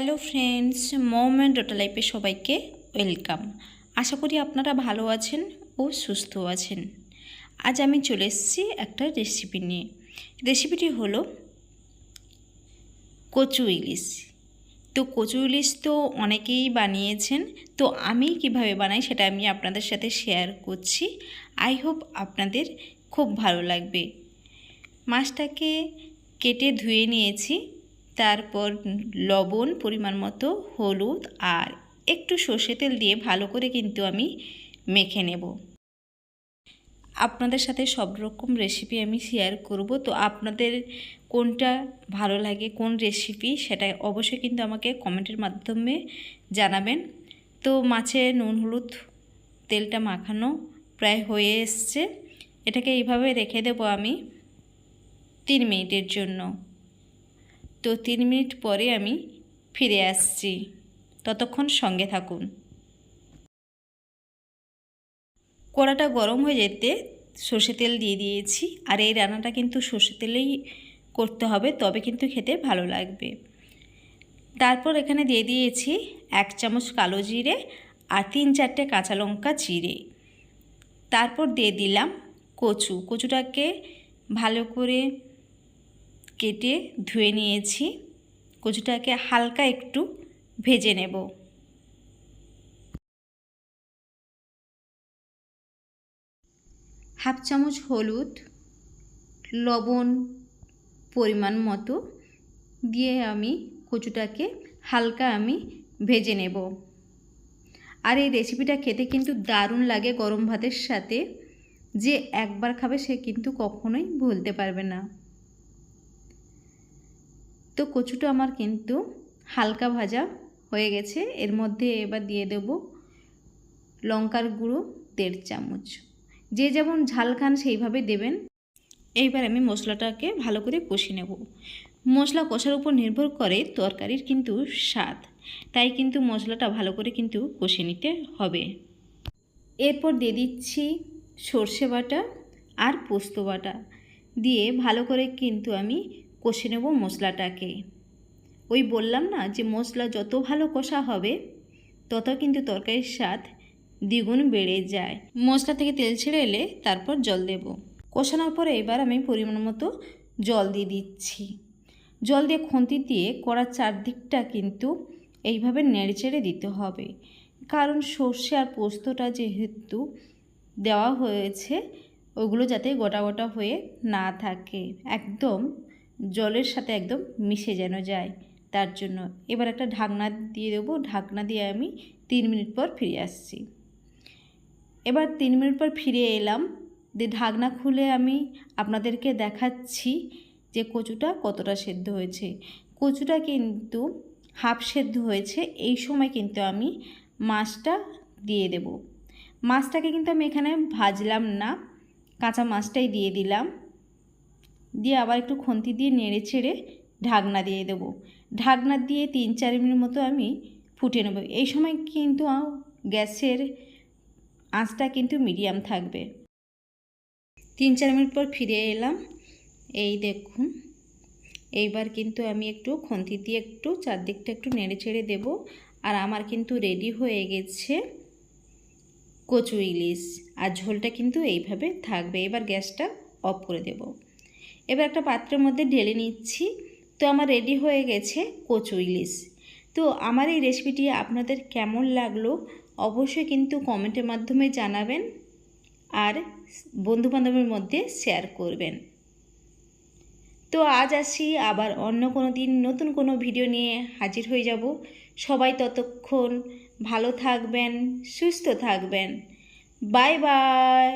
Hello friends mom and daughter লাইফে সবাইকে welcome আশা করি আপনারা ভালো আছেন ও সুস্থ আছেন। আজ আমি চলে এসেছি একটা রেসিপি নিয়ে। রেসিপিটি হলো কচু ইলিশ। তো কচু ইলিশ তো অনেকেই বানিয়েছেন, তো আমি কীভাবে বানাই সেটা আমি আপনাদের সাথে শেয়ার করছি। আই হোপ আপনাদের খুব ভালো লাগবে। মাছটাকে কেটে ধুয়ে নিয়েছি। তারপর লবণ পরিমাণ মতো হলুদ আর একটু সর্ষে তেল দিয়ে ভালো করে কিন্তু আমি মেখে নেব। আপনাদের সাথে সব রকম রেসিপি আমি শেয়ার করব। তো আপনাদের কোনটা ভালো লাগে, কোন রেসিপি সেটা অবশ্যই কিন্তু আমাকে কমেন্টের মাধ্যমে জানাবেন। তো মাছে নুন হলুদ তেলটা মাখানো প্রায় হয়ে এসছে। এটাকে এইভাবে রেখে দেবো আমি তিন মিনিটের জন্য। তো তিন মিনিট পরে আমি ফিরে আসছি। ততক্ষণ সঙ্গে থাকুন। কড়াটা গরম হয়ে যেতে সর্ষে তেল দিয়ে দিয়েছি। আর এই রান্নাটা কিন্তু সর্ষে তেলেই করতে হবে, তবে কিন্তু খেতে ভালো লাগবে। তারপর এখানে দিয়ে দিয়েছি এক চামচ কালো জিরে আর তিন চারটে কাঁচা লঙ্কা চিড়ে। তারপর দিয়ে দিলাম কচু। কচুটাকে ভালো করে কেটে ধুয়ে নিয়েছি। কচুটাকে হালকা একটু ভেজে নেব। হাফ চামচ হলুদ, লবণ পরিমাণ মতো দিয়ে আমি কচুটাকে হালকা আমি ভেজে নেব। আর এই রেসিপিটা খেতে কিন্তু দারুণ লাগে গরম ভাতের সাথে। যে একবার খাবে সে কিন্তু কখনোই ভুলতে পারবে না। তো কচুটা আমার কিন্তু হালকা ভাজা হয়ে গেছে। এর মধ্যে এবার দিয়ে দেব লঙ্কার গুঁড়ো দেড় চামচ। যে যেমন ঝাল খান সেইভাবে দেবেন। এইবার আমি মশলাটাকে ভালো করে কষে নেব। মশলা কষার উপর নির্ভর করে তরকারির কিন্তু স্বাদ, তাই কিন্তু মশলাটা ভালো করে কিন্তু কষে নিতে হবে। এরপর দিয়ে দিচ্ছি সর্ষে বাটা আর পোস্ত বাটা। দিয়ে ভালো করে কিন্তু আমি কষে নেব মশলাটাকে। ওই বললাম না যে মশলা যত ভালো কষা হবে, তত কিন্তু তরকারির স্বাদ দ্বিগুণ বেড়ে যায়। মশলা থেকে তেল ছেড়ে এলে তারপর জল দেব। কষানোর পরে এবার আমি পরিমাণ মতো জল দিয়ে দিচ্ছি। জল দিয়ে খুন্তি দিয়ে কড়ার চারদিকটা কিন্তু এইভাবে নেড়ে চেড়ে দিতে হবে। কারণ সর্ষে আর পোস্তটা যেহেতু দেওয়া হয়েছে, ওগুলো যাতে গোটা গোটা হয়ে না থাকে। একদম জলের সাথে একদম মিশে যেন যায়, তার জন্য। এবার একটা ঢাকনা দিয়ে দেবো। ঢাকনা দিয়ে আমি তিন মিনিট পর ফিরে আসছি। এবার তিন মিনিট পর ফিরে এলাম। দিয়ে ঢাকনা খুলে আমি আপনাদেরকে দেখাচ্ছি যে কচুটা কতটা সেদ্ধ হয়েছে। কচুটা কিন্তু হাফ সেদ্ধ হয়েছে। এই সময় কিন্তু আমি মাছটা দিয়ে দেব। মাছটাকে কিন্তু আমি এখানে ভাজলাম না। কাঁচা মাছটাই দিয়ে দিলাম। দিয়ে আবার একটু খন্তি দিয়ে নেড়ে ছেড়ে ঢাকনা দিয়ে দেব। ঢাকনা দিয়ে তিন চার মিনিট মতো আমি ফুটে নেব। এই সময় কিন্তু গ্যাসের আঁচটা কিন্তু মিডিয়াম থাকবে। তিন চার মিনিট পর ফিরে এলাম। এই দেখুন, এইবার কিন্তু আমি একটু খন্তি দিয়ে একটু চারদিকটা একটু নেড়ে ছেড়ে দেব। আর আমার কিন্তু রেডি হয়ে গেছে কচু ইলিশ। আর ঝোলটা কিন্তু এইভাবে থাকবে। এবার গ্যাসটা অফ করে দেব। এবার একটা পাত্রের মধ্যে ঢেলে নিচ্ছি। তো আমার রেডি হয়ে গেছে কচু ইলিশ। তো আমার এই রেসিপিটি আপনাদের কেমন লাগল অবশ্যই কিন্তু কমেন্টের মাধ্যমে জানাবেন আর বন্ধুবান্ধবের মধ্যে শেয়ার করবেন। তো আজ আসি, আবার অন্য কোনো দিন নতুন কোনো ভিডিও নিয়ে হাজির হয়ে যাব। সবাই ততক্ষণ ভালো থাকবেন, সুস্থ থাকবেন। Bye bye